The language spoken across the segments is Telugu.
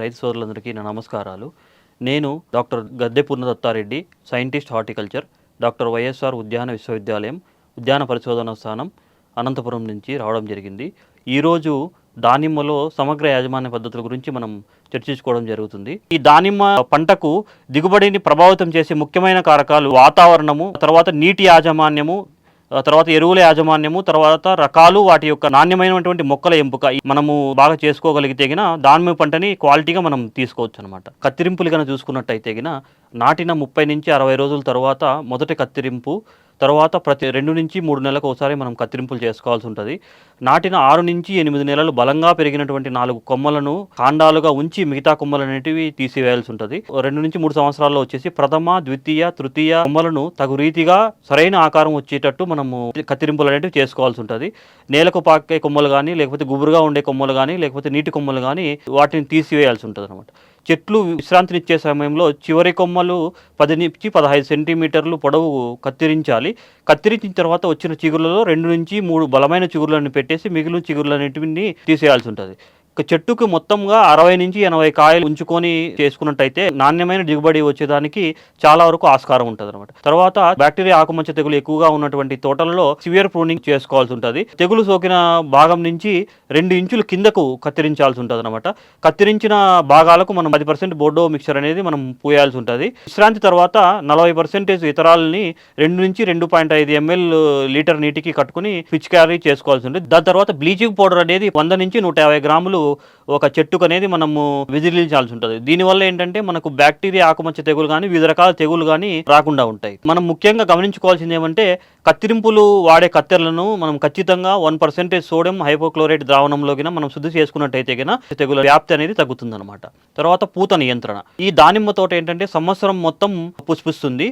రైతు సోదరులందరికీ నా నమస్కారాలు. నేను doctor Gadde Purnadattareddy scientist horticulture doctor YSR ఉద్యాన విశ్వవిద్యాలయం ఉద్యాన పరిశోధన స్థానం అనంతపురం నుంచి రావడం జరిగింది. ఈరోజు దానిమ్మలో సమగ్ర యాజమాన్య పద్ధతుల గురించి మనం చర్చించుకోవడం జరుగుతుంది. ఈ దానిమ్మ పంటకు దిగుబడిని ప్రభావితం చేసే ముఖ్యమైన కారకాలు వాతావరణము తర్వాత నీటి యాజమాన్యము తర్వాత ఎరువుల యాజమాన్యము తర్వాత రకాలు వాటి యొక్క నాణ్యమైనటువంటి మొక్కల ఎంపిక మనము బాగా చేసుకోగలిగితే గిన దానిమ్మ పంటని క్వాలిటీగా మనం తీసుకోవచ్చు అనమాట కత్తిరింపులు కనుక చూసుకున్నట్టయితే గిన నాటిన ముప్పై నుంచి అరవై రోజుల తర్వాత మొదటి కత్తిరింపు తర్వాత ప్రతి రెండు నుంచి మూడు నెలలకు ఒకసారి మనం కత్తిరింపులు చేసుకోవాల్సి ఉంటుంది. నాటిన ఆరు నుంచి ఎనిమిది నెలలు బలంగా పెరిగినటువంటి నాలుగు కొమ్మలను కాండాలుగా ఉంచి మిగతా కొమ్మలు అనేటివి తీసివేయాల్సి ఉంటుంది. రెండు నుంచి మూడు సంవత్సరాల్లో వచ్చేసి ప్రథమ ద్వితీయ తృతీయ కొమ్మలను తగు రీతిగా సరైన ఆకారం వచ్చేటట్టు మనము కత్తిరింపులు అనేటివి చేసుకోవాల్సి ఉంటుంది. నేలకు పాకే కొమ్మలు కానీ లేకపోతే గుబురుగా ఉండే కొమ్మలు కానీ లేకపోతే నీటి కొమ్మలు కానీ వాటిని తీసివేయాల్సి ఉంటుంది అనమాట చెట్లు విశ్రాంతినిచ్చే సమయంలో చివరి కొమ్మలు పది నుంచి పదహైదు సెంటీమీటర్లు పొడవు కత్తిరించాలి. కత్తిరించిన తర్వాత వచ్చిన చిగుర్లలో రెండు నుంచి మూడు బలమైన చిగుర్లను పెట్టేసి మిగిలిన చిగుర్లన్నిటిని తీసేయాల్సి ఉంటుంది. ఒక చెట్టుకు మొత్తంగా అరవై నుంచి ఎనభై కాయలు ఉంచుకొని చేసుకున్నట్టయితే నాణ్యమైన దిగుబడి వచ్చేదానికి చాలా వరకు ఆస్కారం ఉంటుంది అనమాట తర్వాత బ్యాక్టీరియా ఆకుమచ్చ తెగులు ఎక్కువగా ఉన్నటువంటి తోటలలో సివియర్ ప్రూనింగ్ చేసుకోవాల్సి ఉంటుంది. తెగులు సోకిన భాగం నుంచి రెండు ఇంచులు కిందకు కత్తిరించాల్సి ఉంటుంది అనమాట కత్తిరించిన భాగాలకు మనం పది పర్సెంట్ బోర్డో మిక్చర్ అనేది మనం పూయాల్సి ఉంటుంది. విశ్రాంతి తర్వాత నలభై పర్సెంటేజ్ ఇతరాలని రెండు నుంచి రెండు పాయింట్ ఐదు ఎంఎల్ లీటర్ నీటికి కట్టుకుని పిచికారీ చేసుకోవాల్సి ఉంటుంది. దాని తర్వాత బ్లీచింగ్ పౌడర్ అనేది వంద నుంచి నూట యాభై గ్రాములు ఒక చెట్టుకు అనేది మనము విజిలించాల్సి ఉంటుంది. దీనివల్ల ఏంటంటే మనకు బ్యాక్టీరియా ఆకుమచ్చ తెగులు కానీ వివిధ రకాల తెగులు కానీ రాకుండా ఉంటాయి. మనం ముఖ్యంగా గమనించుకోవాల్సింది ఏమంటే కత్తిరింపులు వాడే కత్తెరలను మనం ఖచ్చితంగా వన్ పర్సెంటేజ్ సోడియం హైపోక్లోరైడ్ ద్రావణంలోకి మనం శుద్ధి చేసుకున్నట్టయితే గిన తెగుల వ్యాప్తి అనేది తగ్గుతుందన్నమాట. తర్వాత పూత నియంత్రణ. ఈ దానిమ్మ తోట ఏంటంటే సంవత్సరం మొత్తం పుష్పిస్తుంది.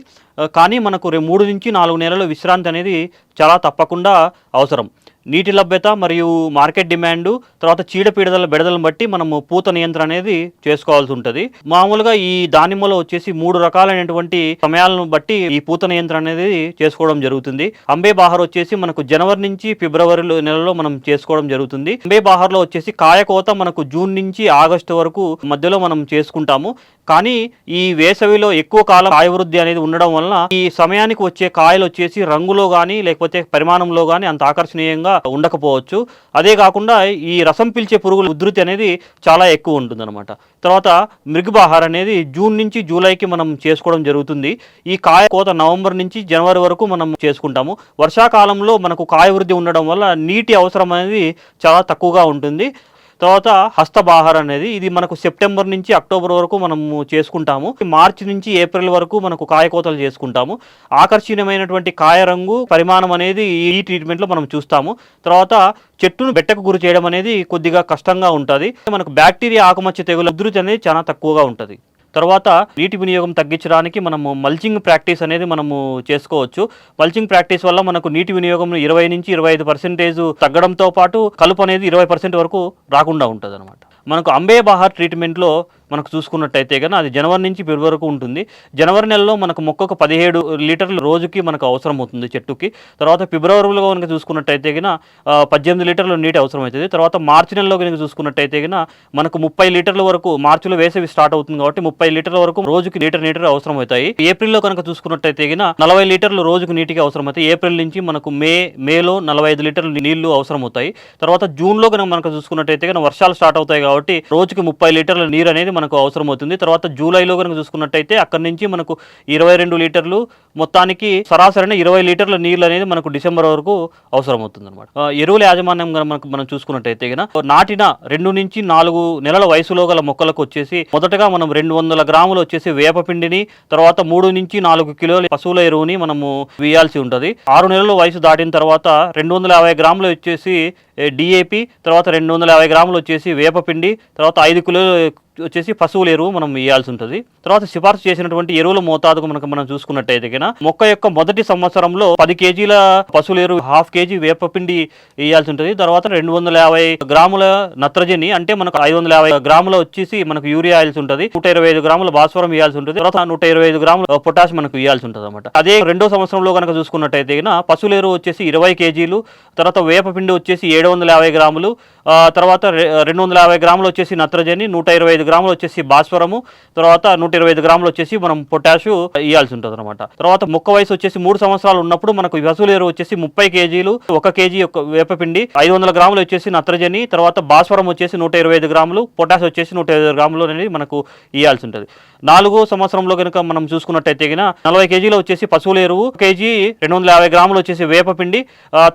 కానీ మనకు మూడు నుంచి నాలుగు నెలల విశ్రాంతి అనేది చాలా తప్పకుండా అవసరం. నీటి లభ్యత మరియు మార్కెట్ డిమాండ్ తర్వాత చీడపీడదల బెడదలను బట్టి మనము పూత నియంత్రణ అనేది చేసుకోవాల్సి ఉంటుంది. మామూలుగా ఈ దానిమ్మలో వచ్చేసి మూడు రకాలైనటువంటి సమయాలను బట్టి ఈ పూత నియంత్రణ అనేది చేసుకోవడం జరుగుతుంది. అంబే బహార్ వచ్చేసి మనకు జనవరి నుంచి ఫిబ్రవరి నెలలో మనం చేసుకోవడం జరుగుతుంది. అంబే బహార్లో వచ్చేసి కాయ కోత మనకు జూన్ నుంచి ఆగస్టు వరకు మధ్యలో మనం చేసుకుంటాము. కానీ ఈ వేసవిలో ఎక్కువ కాలం కాయవృద్ధి అనేది ఉండడం వలన ఈ సమయానికి వచ్చే కాయలు వచ్చేసి రంగులో కానీ లేకపోతే పరిమాణంలో కానీ అంత ఆకర్షణీయంగా ఉండకపోవచ్చు. అదే కాకుండా ఈ రసం పీల్చే పురుగుల ఉధృతి అనేది చాలా ఎక్కువ ఉంటుందన్నమాట. తర్వాత మృగబాహార్ అనేది జూన్ నుంచి జూలైకి మనం చేసుకోవడం జరుగుతుంది. ఈ కాయ కోత నవంబర్ నుంచి జనవరి వరకు మనం చేసుకుంటాము. వర్షాకాలంలో మనకు కాయ వృద్ధి ఉండడం వల్ల నీటి అవసరం అనేది చాలా తక్కువగా ఉంటుంది. తర్వాత హస్తబాహార్ అనేది ఇది మనకు సెప్టెంబర్ నుంచి అక్టోబర్ వరకు మనము చేసుకుంటాము. మార్చి నుంచి ఏప్రిల్ వరకు మనకు కాయ కోతలు చేసుకుంటాము. ఆకర్షణీయమైనటువంటి కాయ రంగు పరిమాణం అనేది ఈ ట్రీట్మెంట్లో మనం చూస్తాము. తర్వాత చెట్టును బెట్టకు గురి చేయడం అనేది కొద్దిగా కష్టంగా ఉంటుంది. మనకు బ్యాక్టీరియా ఆకుమచ్చ తెగుల ఉధృతి అనేది చాలా తక్కువగా ఉంటుంది. తర్వాత నీటి వినియోగం తగ్గించడానికి మనము మల్చింగ్ ప్రాక్టీస్ అనేది మనము చేసుకోవచ్చు. మల్చింగ్ ప్రాక్టీస్ వల్ల మనకు నీటి వినియోగం ఇరవై నుంచి ఇరవై ఐదు పర్సెంటేజ్ తగ్గడంతో పాటు కలుపు అనేది ఇరవై పర్సెంట్ వరకు రాకుండా ఉంటుంది అనమాట మనకు అంబే బహార్ ట్రీట్మెంట్లో మనకు చూసుకున్నట్టయితే కనుక అది జనవరి నుంచి ఫిబ్రవరి వరకు ఉంటుంది. జనవరి నెలలో మనకు మొక్కకు పదిహేడు లీటర్లు రోజుకి మనకు అవసరం అవుతుంది చెట్టుకి. తర్వాత ఫిబ్రవరిలో కనుక చూసుకున్నట్టయితే కనుక పద్దెనిమిది లీటర్లు నీటి అవసరం అవుతుంది. తర్వాత మార్చి నెలలో కనుక చూసుకున్నట్టయితే కనుక మనకు ముప్పై లీటర్ల వరకు మార్చిలో వేసవి స్టార్ట్ అవుతుంది కాబట్టి ముప్పై లీటర్ల వరకు రోజుకి లీటర్ నీటర్ అవసరం అవుతాయి. ఏప్రిల్లో కనుక చూసుకున్నట్టయితే కనుక నలభై లీటర్లు రోజుకు నీటికి అవసరం అవుతాయి. ఏప్రిల్ నుంచి మనకు మే మేలో నలభై ఐదు లీటర్లు నీళ్ళు అవసరం అవుతాయి. తర్వాత జూన్లో కనుక మనకు చూసుకున్నట్టయితే కనుక వర్షాలు స్టార్ట్ అవుతాయి కాబట్టి రోజుకి ముప్పై లీటర్ల నీరు అనేది మనకు అవసరం అవుతుంది తర్వాత జూలైలో కనుక చూసుకున్నట్టయితే అక్కడి నుంచి మనకు ఇరవై రెండు లీటర్లు మొత్తానికి సరాసరి ఇరవై లీటర్ల నీళ్ళు అనేది మనకు డిసెంబర్ వరకు అవసరం అవుతుంది అనమాట ఎరువుల యాజమాన్యం మనకు మనం చూసుకున్నట్టయితే కనుక నాటిన రెండు నుంచి నాలుగు నెలల వయసులో గల మొక్కలకు వచ్చేసి మొదటగా మనం రెండు వందల గ్రాములు వచ్చేసి వేపపిండిని తర్వాత మూడు నుంచి నాలుగు కిలోల పశువుల ఎరువుని మనము వేయాల్సి ఉంటుంది. ఆరు నెలల వయసు దాటిన తర్వాత రెండు వందల యాభై గ్రాములు వచ్చేసి డిఏపి తర్వాత రెండు వందల యాభై గ్రాములు వచ్చేసి వేపపిండి తర్వాత ఐదు కిలో వచ్చేసి పశువుల ఎరువు మనం వేయాల్సి ఉంటుంది. తర్వాత సిఫార్సు చేసినటువంటి ఎరువుల మోతాదుకు మనకు మనం చూసుకున్నట్టయితే మొక్క యొక్క మొదటి సంవత్సరంలో పది కేజీల పశువుల ఎరువు హాఫ్ కేజీ వేపపిండి వేయాల్సి ఉంటుంది. తర్వాత రెండు వందల యాభై గ్రాముల నత్రజని అంటే మనకు ఐదు వందల యాభై గ్రాముల వచ్చేసి మనకు యూరియా వేయాల్సి ఉంటుంది. నూట ఇరవై ఐదు గ్రాముల భాస్వరం వేయాల్సి ఉంటుంది. తర్వాత నూట ఇరవై ఐదు గ్రాముల పొటాష్ మనకు వేయాల్సి ఉంటుంది అనమాట అదే రెండో సంవత్సరంలో కనుక చూసుకున్నట్టయితే పశువుల ఎరువు వచ్చేసి ఇరవై కేజీలు తర్వాత వేపపిండి వచ్చేసి ఏడు వందల యాభై గ్రాములు తర్వాత రెండు వందల యాభై గ్రాములు వచ్చేసి నత్రజని నూట ఇరవై ఐదు ఐదు గ్రాములు వచ్చేసి భాస్వరము తర్వాత నూట ఇరవై ఐదు గ్రాములు వచ్చేసి మనం పొటాషు ఇవ్వాల్సి ఉంటుంది అనమాట తర్వాత మొక్క వయసు వచ్చేసి మూడు సంవత్సరాలు ఉన్నప్పుడు మనకు పశువుల ఎరువు వచ్చేసి ముప్పై కేజీలు ఒక కేజీ ఒక వేపపిండి ఐదు వందల గ్రాములు వచ్చేసి నత్రజని తర్వాత భాస్వరం వచ్చేసి నూట ఇరవై ఐదు గ్రాములు పొటాష్ వచ్చేసి నూట ఇరవై గ్రాములు అనేది మనకు ఇవ్వాల్సి ఉంటుంది. నాలుగో సంవత్సరంలో కనుక మనం చూసుకున్నట్టయితే గిన నలభై కేజీలు వచ్చేసి పశువుల ఎరువు కేజీ రెండు వందల యాభై గ్రాములు వచ్చేసి వేపపిండి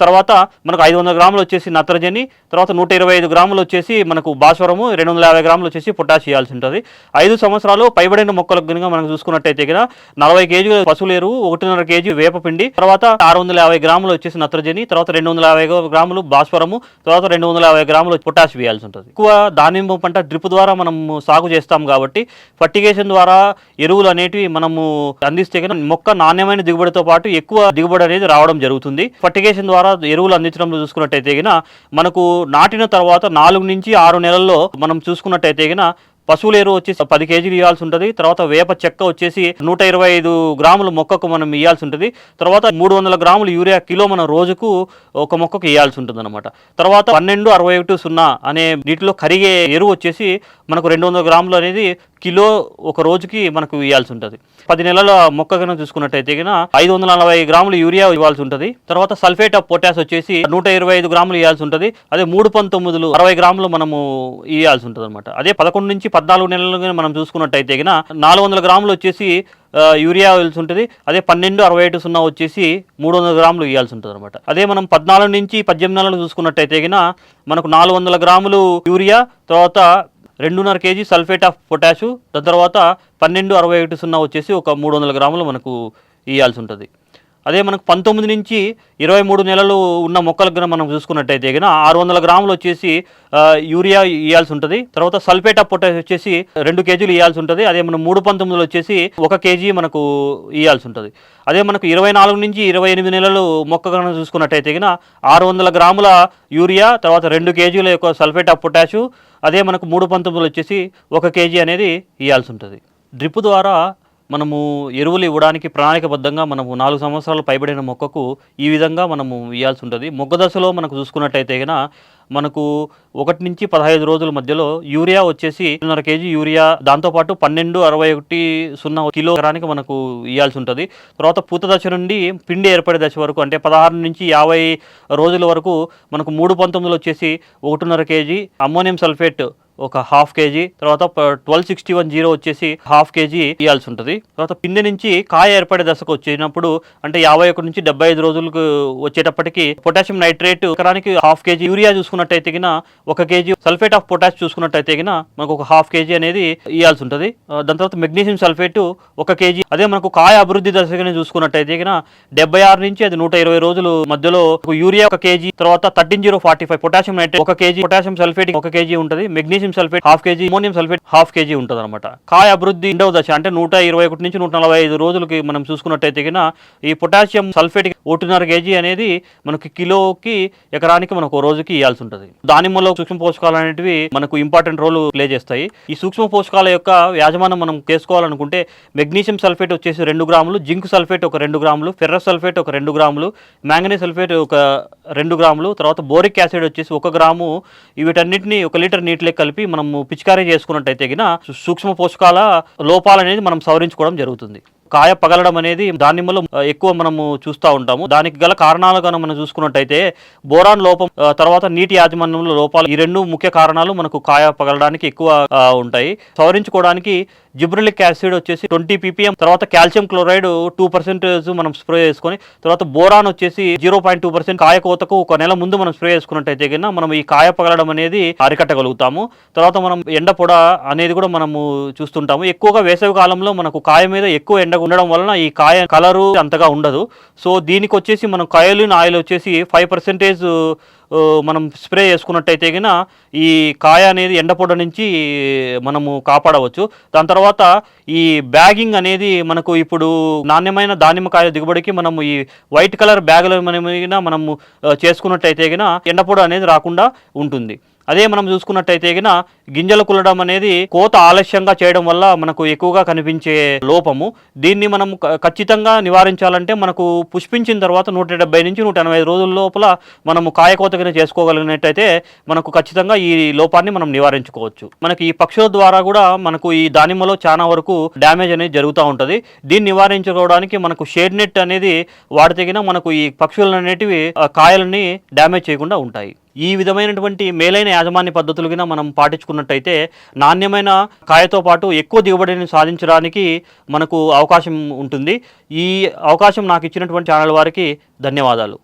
తర్వాత మనకు ఐదు వందల గ్రాములు వచ్చేసి నత్రజని తర్వాత నూట ఇరవై ఐదు గ్రాములు వచ్చేసి మనకు భాస్వరము రెండు వందల యాభై గ్రాములు వచ్చేసి పొటాష్ చేయాల్సి ఉంటుంది ఐదు సంవత్సరాలు పైబడిన మొక్కలకు కనుక మనం చూసుకున్నట్టయితే గిన నలభై కేజీలు పశువుల ఎరువు ఒకటిన్నర కేజీ వేపపిండి తర్వాత ఆరు వందల యాభై గ్రాములు వచ్చేసి నత్రజని తర్వాత రెండు వందల యాభై గ్రాములు భాస్వరము తర్వాత రెండు వందల యాభై గ్రాములు పొటాష్ వేయాల్సి ఉంటుంది ఎక్కువ దానిమ్మ పంట డ్రిప్ ద్వారా మనం సాగు చేస్తాం కాబట్టి ఫర్టిగేషన్ ద్వారా ఎరువులు అనేటివి మనము అందిస్తే కనుక మొక్క నాణ్యమైన దిగుబడితో పాటు ఎక్కువ దిగుబడి అనేది రావడం జరుగుతుంది. ఫర్టిగేషన్ ద్వారా ఎరువులు అందించడంలో చూసుకున్నట్టయితే మనకు నాటిన తర్వాత నాలుగు నుంచి ఆరు నెలల్లో మనం చూసుకున్నట్టయితే పశువుల ఎరువు వచ్చేసి పది కేజీలు ఇవ్వాల్సి ఉంటుంది. తర్వాత వేప చెక్క వచ్చేసి నూట ఇరవై ఐదు గ్రాముల మొక్కకు మనం ఇవ్వాల్సి ఉంటుంది. తర్వాత మూడు వందల గ్రాములు యూరియా కిలో మనం రోజుకు ఒక మొక్కకు ఇవ్వాల్సి ఉంటుంది అనమాట తర్వాత పన్నెండు అరవై ఒకటి సున్నా అనే నీటిలో కరిగే ఎరువు వచ్చేసి మనకు రెండు వందల గ్రాములు అనేది కిలో ఒక రోజుకి మనకు ఇవ్వాల్సి ఉంటుంది. పది నెలల మొక్క కనుక చూసుకున్నట్టయితే కనుక ఐదు వందల నలభై గ్రాములు యూరియా ఇవ్వాల్సి ఉంటుంది. తర్వాత సల్ఫేట్ ఆఫ్ పొటాస్ వచ్చేసి నూట ఇరవై ఐదు గ్రాములు ఇవ్వాల్సి ఉంటుంది. అదే మూడు పంతొమ్మిదిలు అరవై గ్రాములు మనము ఇవ్వాల్సి ఉంటుంది అనమాట అదే పదకొండు నుంచి పద్నాలుగు నెలలు మనం చూసుకున్నట్టయితే కనుక నాలుగు వందల గ్రాములు వచ్చేసి యూరియా ఇవ్వాల్సి ఉంటుంది. అదే పన్నెండు అరవై ఐదు సున్నా వచ్చేసి మూడు వందల గ్రాములు ఇవ్వాల్సి ఉంటుంది అనమాట అదే మనం పద్నాలుగు నుంచి పద్దెనిమిది నెలలు చూసుకున్నట్టయితే కనుక మనకు నాలుగు వందల గ్రాములు యూరియా తర్వాత రెండున్నర కేజీ సల్ఫేట్ ఆఫ్ పొటాషు దాని తర్వాత పన్నెండు అరవై ఒకటి సున్నా వచ్చేసి ఒక మూడు వందల గ్రాములు మనకు ఇవ్వాల్సి ఉంటుంది. అదే మనకు పంతొమ్మిది నుంచి ఇరవై మూడు నెలలు ఉన్న మొక్కలకు కనుక మనం చూసుకున్నట్టయితే కనుక ఆరు వందల గ్రాములు వచ్చేసి యూరియా ఇవ్వాల్సి ఉంటుంది. తర్వాత సల్ఫేట్ ఆఫ్ పొటాష్ వచ్చేసి రెండు కేజీలు ఇవ్వాల్సి ఉంటుంది. అదే మనం మూడు పంతొమ్మిదిలో వచ్చేసి ఒక కేజీ మనకు ఇవ్వాల్సి ఉంటుంది. అదే మనకు ఇరవై నాలుగు నుంచి ఇరవై ఎనిమిది నెలలు మొక్క కనుక చూసుకున్నట్టయితే కనుక ఆరు వందల గ్రాముల యూరియా తర్వాత రెండు కేజీల యొక్క సల్ఫేట్ ఆఫ్ పొటాషు అదే మనకు మూడు పంతొమ్మిదిలో వచ్చేసి ఒక కేజీ అనేది ఇవ్వాల్సి ఉంటుంది. డ్రిప్ ద్వారా మనము ఎరువులు ఇవ్వడానికి ప్రణాళికబద్ధంగా మనము నాలుగు సంవత్సరాలు పైబడిన మొక్కకు ఈ విధంగా మనము ఇవ్వాల్సి ఉంటుంది. మొగ్గ దశలో మనకు చూసుకున్నట్టయితే కనుక మనకు ఒకటి నుంచి పదహైదు రోజుల మధ్యలో యూరియా వచ్చేసి రెండున్నర కేజీ యూరియా దాంతోపాటు పన్నెండు అరవై ఒకటి సున్నా కిలో ఎకరానికి మనకు ఇవ్వాల్సి ఉంటుంది. తర్వాత పూత దశ నుండి పిండి ఏర్పడే దశ వరకు అంటే పదహారు నుంచి యాభై రోజుల వరకు మనకు మూడు పంతొమ్మిదిలో వచ్చేసి ఒకటిన్నర కేజీ అమ్మోనియం సల్ఫేట్ ఒక హాఫ్ కేజీ తర్వాత ట్వెల్వ్ సిక్స్టీ వన్ జీరో వచ్చేసి హాఫ్ కేజీ ఇవ్వాల్సి ఉంటుంది. తర్వాత పిండి నుంచి కాయ ఏర్పడే దశకు వచ్చినప్పుడు అంటే యాభై ఒకటి నుంచి డెబ్బై ఐదు రోజులకు వచ్చేటప్పటికి పొటాషియం నైట్రేట్ ఎకరానికి హాఫ్ కేజీ యూరియా చూసుకున్నట్టయితే గిన ఒక కేజీ సల్ఫేట్ ఆఫ్ పొటాష్ చూసుకున్నట్టయితే గిన మనకు ఒక హాఫ్ కేజీ అనేది ఇవ్వాల్సి ఉంటుంది. దాని తర్వాత మెగ్నీషియం సల్ఫేట్ ఒక కేజీ అదే మనకు కాయ అభివృద్ధి దశగానే చూసుకున్నట్టయితే గిన డెబ్బై ఆరు నుంచి అది నూట ఇరవై రోజులు మధ్యలో ఒక యూరియా ఒక కేజీ తర్వాత thirteen zero forty five potassium nitrate ఒక కేజీ పొటాషియం సల్ఫేట్ ఒక కేజీ ఉంటుంది. Magnesium sulphate half KG ammonium sulphate half KG ఉంటుంది అనమాట కాయ అభివృద్ధి రెండవ దశ. అంటే నూట ఇరవై ఒకటి నుంచి నూట నలభై ఐదు రోజులకి మనం చూసుకున్నట్టయితే ఈ పొటాషియం సల్ఫేట్ ఒకటిన్నర కేజీ అనేది మనకి కిలోకి ఎకరానికి మనకు ఒక రోజుకి ఇవ్వాల్సి ఉంటుంది దానిమ్మలో సూక్ష్మ పోషకాలు అనేటివి మనకు ఇంపార్టెంట్ రోల్ ప్లే చేస్తాయి. ఈ సూక్ష్మ పోషకాల యొక్క యాజమానం మనం చేసుకోవాలనుకుంటే మెగ్నీషియం సల్ఫేట్ వచ్చేసి రెండు గ్రాములు జింక్ సల్ఫేట్ ఒక రెండు గ్రాములు ఫెర్రస్ సల్ఫేట్ ఒక రెండు గ్రాములు మ్యాంగనీస్ సల్ఫేట్ ఒక రెండు గ్రాములు తర్వాత బోరిక్ యాసిడ్ వచ్చేసి ఒక గ్రాము. వీటన్నిటిని ఒక లీటర్ నీటిలో కలిపి మనము పిచికారీ చేసుకున్నట్టయితే గిన సూక్ష్మ పోషకాల లోపాలు అనేది మనం సవరించుకోవడం జరుగుతుంది. కాయ పగలడం అనేది దానిమ్మలో ఎక్కువ మనము చూస్తూ ఉంటాము. దానికి గల కారణాలు కనుక మనం చూసుకున్నట్టయితే బోరాన్ లోపం తర్వాత నీటి యాజమాన్యంలో లోపాలు ఈ రెండు ముఖ్య కారణాలు మనకు కాయ పగలడానికి ఎక్కువ ఉంటాయి. సవరించుకోవడానికి జిబ్రిలిక్ యాసిడ్ వచ్చేసి ట్వంటీ పీపీఎం తర్వాత కాల్షియం క్లోరైడ్ టూ పర్సెంటేజ్ మనం స్ప్రే చేసుకొని తర్వాత బోరాన్ వచ్చేసి జీరో పాయింట్ టూ పర్సెంట్ కాయ కోతకు ఒక నెల ముందు మనం స్ప్రే చేసుకున్నట్టయితే కన్నా మనం ఈ కాయ పగలడం అనేది అరికట్టగలుగుతాము. తర్వాత మనం ఎండ పొడ అనేది కూడా మనము చూస్తుంటాము. ఎక్కువగా వేసవి కాలంలో మనకు కాయ మీద ఎక్కువ ఎండ ఉండడం వలన ఈ కాయ కలరు అంతగా ఉండదు. సో దీనికి వచ్చేసి మనం కాయలిన్ ఆయిల్ వచ్చేసి ఫైవ్ పర్సెంటేజ్ మనం స్ప్రే చేసుకున్నట్టయితే కనుక ఈ కాయ అనేది ఎండపొడ నుంచి మనము కాపాడవచ్చు. దాని తర్వాత ఈ బ్యాగింగ్ అనేది మనకు ఇప్పుడు నాణ్యమైన దానిమ్మకాయ దిగుబడికి మనము ఈ వైట్ కలర్ బ్యాగుల మనము చేసుకున్నట్టయితే కనుక ఎండపొడ అనేది రాకుండా ఉంటుంది. అదే మనం చూసుకున్నట్టయితే గింజలు కుల్లడం అనేది కోత ఆలస్యంగా చేయడం వల్ల మనకు ఎక్కువగా కనిపించే లోపము. దీన్ని మనం ఖచ్చితంగా నివారించాలంటే మనకు పుష్పించిన తర్వాత నూట డెబ్బై నుంచి నూట ఎనభై రోజుల లోపల మనము కాయ కోత కింద చేసుకోగలిగినట్టయితే మనకు ఖచ్చితంగా ఈ లోపాన్ని మనం నివారించుకోవచ్చు. మనకి ఈ పక్షుల ద్వారా కూడా మనకు ఈ దానిమ్మలో చాలా వరకు డ్యామేజ్ అనేది జరుగుతూ ఉంటుంది. దీన్ని నివారించుకోవడానికి మనకు షేడ్ నెట్ అనేది వాడితే మనకు ఈ పక్షులు అనేటివి ఆ కాయలని డ్యామేజ్ చేయకుండా ఉంటాయి. ఈ విధమైనటువంటి మేలైన యాజమాన్య పద్ధతులు కింద మనం పాటించుకున్నట్టయితే నాణ్యమైన కాయతో పాటు ఎక్కువ దిగుబడిని సాధించడానికి మనకు అవకాశం ఉంటుంది. ఈ అవకాశం నాకు ఇచ్చినటువంటి ఛానల్ వారికి ధన్యవాదాలు.